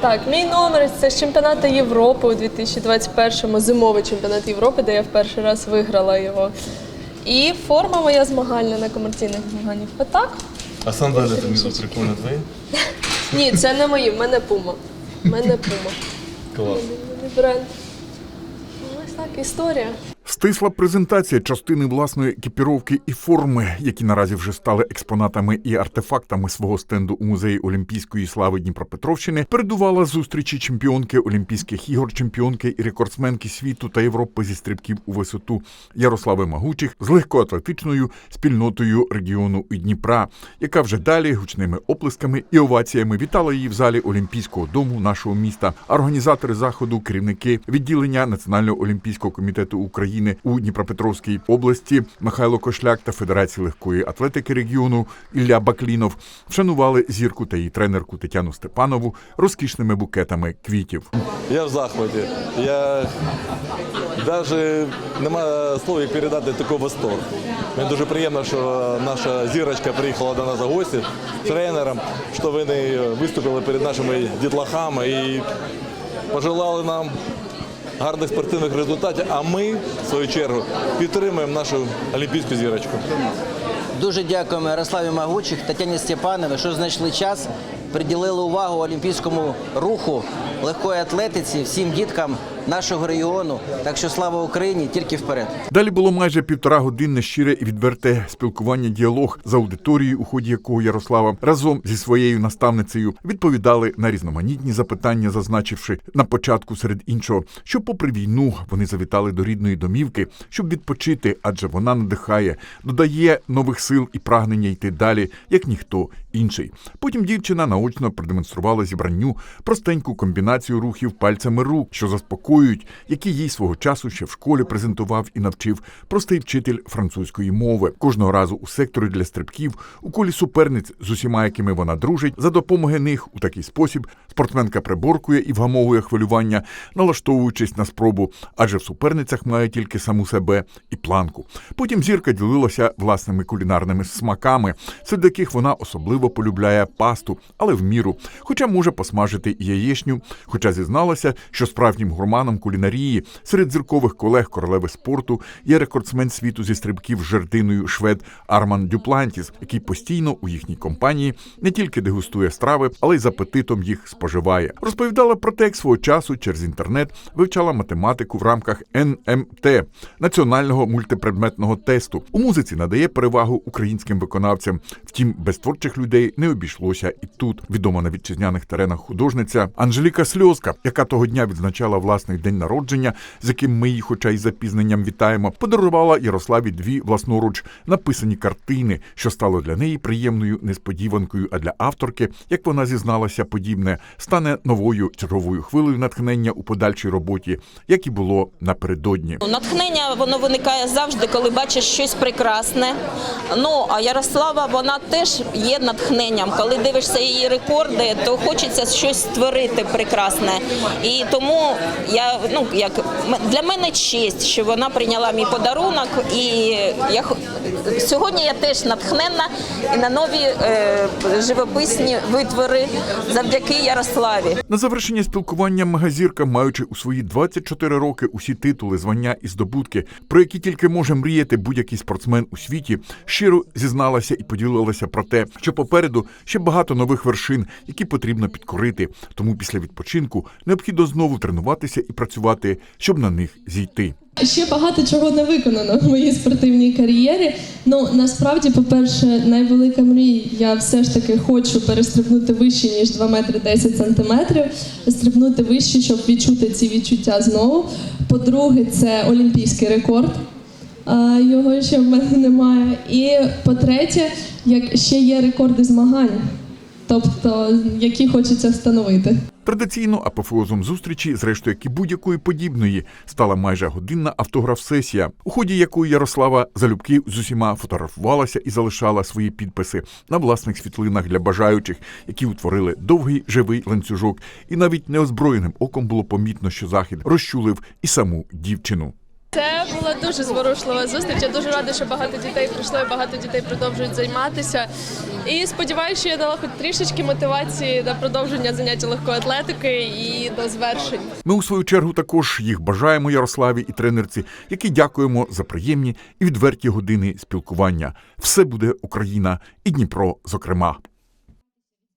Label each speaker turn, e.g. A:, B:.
A: Так, мій номер це з чемпіонату Європи у 2021-му, зимовий чемпіонат Європи, де я в перший раз виграла його. І форма моя змагальна на комерційних змаганнях. Отак?
B: А сандалі там внизу прикольно твої?
A: Ні, це не мої, в мене пума. В мене пума.
B: Клас.
A: Бренд. Ну, Ось так, історія.
C: Стисла презентація частини власної екіпіровки і форми, які наразі вже стали експонатами і артефактами свого стенду у музеї Олімпійської слави Дніпропетровщини, передувала зустрічі чемпіонки Олімпійських ігор, чемпіонки і рекордсменки світу та Європи зі стрибків у висоту Ярослави Магучих з легкоатлетичною спільнотою регіону Дніпра, яка вже далі гучними оплесками і оваціями вітала її в залі Олімпійського дому нашого міста. Організатори заходу, керівники відділення Національного олімпійського комітету України у Дніпропетровській області Михайло Кошляк та Федерації легкої атлетики регіону Ілля Баклінов вшанували зірку та її тренерку Тетяну Степанову розкішними букетами квітів.
B: Я в захваті. Я навіть немає слов, передати такий восторг. Мені дуже приємно, що наша зірочка приїхала до нас в гості тренером, що вони виступили перед нашими дітлахами і пожелали нам гарних спортивних результатів. А ми, в свою чергу, підтримуємо нашу олімпійську зірочку.
D: Дуже дякуємо Ярославі Магучих, Тетяні Степанові, що знайшли час, приділили увагу олімпійському руху, легкої атлетиці, всім діткам нашого регіону. Так що слава Україні, тільки вперед.
C: Далі було майже півтора годинне щире і відверте спілкування, діалог з аудиторією, у ході якого Ярослава разом зі своєю наставницею відповідали на різноманітні запитання, зазначивши на початку серед іншого, що, попри війну, вони завітали до рідної домівки, щоб відпочити, адже вона надихає, додає нових сил і прагнення йти далі, як ніхто інший. Потім дівчина наочно продемонструвала зібранню простеньку комбінацію рухів пальцями рук, що заспокоюють, які їй свого часу ще в школі презентував і навчив простий вчитель французької мови. Кожного разу у секторі для стрибків, у колі суперниць з усіма, якими вона дружить, за допомоги них у такий спосіб спортсменка приборкує і вгамовує хвилювання, налаштовуючись на спробу, адже в суперницях має тільки саму себе і планку. Потім зірка ділилася власними кулінарними смаками, серед яких вона особливо полюбляє пасту, але в міру, хоча може посмажити яєчню, хоча зізналася, що справжнім гурманом кулінарії серед зіркових колег королеви спорту є рекордсмен світу зі стрибків жердиною швед Арман Дюплантіс, який постійно у їхній компанії не тільки дегустує страви, але й з апетитом їх споживає. Розповідала про те, як свого часу через інтернет вивчала математику в рамках НМТ національного мультипредметного тесту. У музиці надає перевагу українським виконавцям. Втім, без творчих людей не обійшлося і тут. Відома на вітчизняних теренах художниця Анжеліка Сльозка, яка того дня відзначала власний день народження, з яким ми її, хоча й запізненням вітаємо, подарувала Ярославі дві власноруч написані картини, що стало для неї приємною несподіванкою. А для авторки, як вона зізналася, подібне стане новою черговою хвилею натхнення у подальшій роботі, як і було напередодні.
E: Натхнення воно виникає завжди, коли бачиш щось прекрасне. Ну а Ярослава вона теж є натхненням. Коли дивишся її рекорди, то хочеться щось створити прекрасне. І тому я ну як для мене честь, що вона прийняла мій подарунок. І я сьогодні я теж натхненна і на нові е, живописні витвори завдяки Ярославі.
C: На завершення спілкування магазірка, маючи у свої 24 роки усі титули, звання і здобутки, про які тільки може мріяти будь-який спортсмен у світі, щиро зізналася і поділилася про те, що попереду ще багато нових вершин, які потрібно підкорити. Тому після відпочинку необхідно знову тренуватися і працювати, щоб на них зійти.
A: Ще багато чого не виконано в моїй спортивній кар'єрі. Ну насправді, по-перше, найвелика мрія. Я все ж таки хочу перестрибнути вище ніж 2 метри 10 сантиметрів, стрибнути вище, щоб відчути ці відчуття знову. По-друге, це олімпійський рекорд. Його ще в мене немає. І по-третє, як ще є рекорди змагань, тобто які хочеться встановити.
C: Традиційно апофеозом зустрічі, зрештою, як і будь-якої подібної, стала майже годинна автограф-сесія, у ході якої Ярослава залюбки з усіма фотографувалася і залишала свої підписи на власних світлинах для бажаючих, які утворили довгий живий ланцюжок, і навіть неозброєним оком було помітно, що захід розчулив і саму дівчину.
A: Це була дуже зворушлива зустріч. Я дуже рада, що багато дітей прийшло і багато дітей продовжують займатися. І сподіваюся, що я дала хоч трішечки мотивації на продовження заняття легкої атлетики і до звершень.
C: Ми у свою чергу також їх бажаємо Ярославі і тренерці, які дякуємо за приємні і відверті години спілкування. Все буде Україна і Дніпро, зокрема.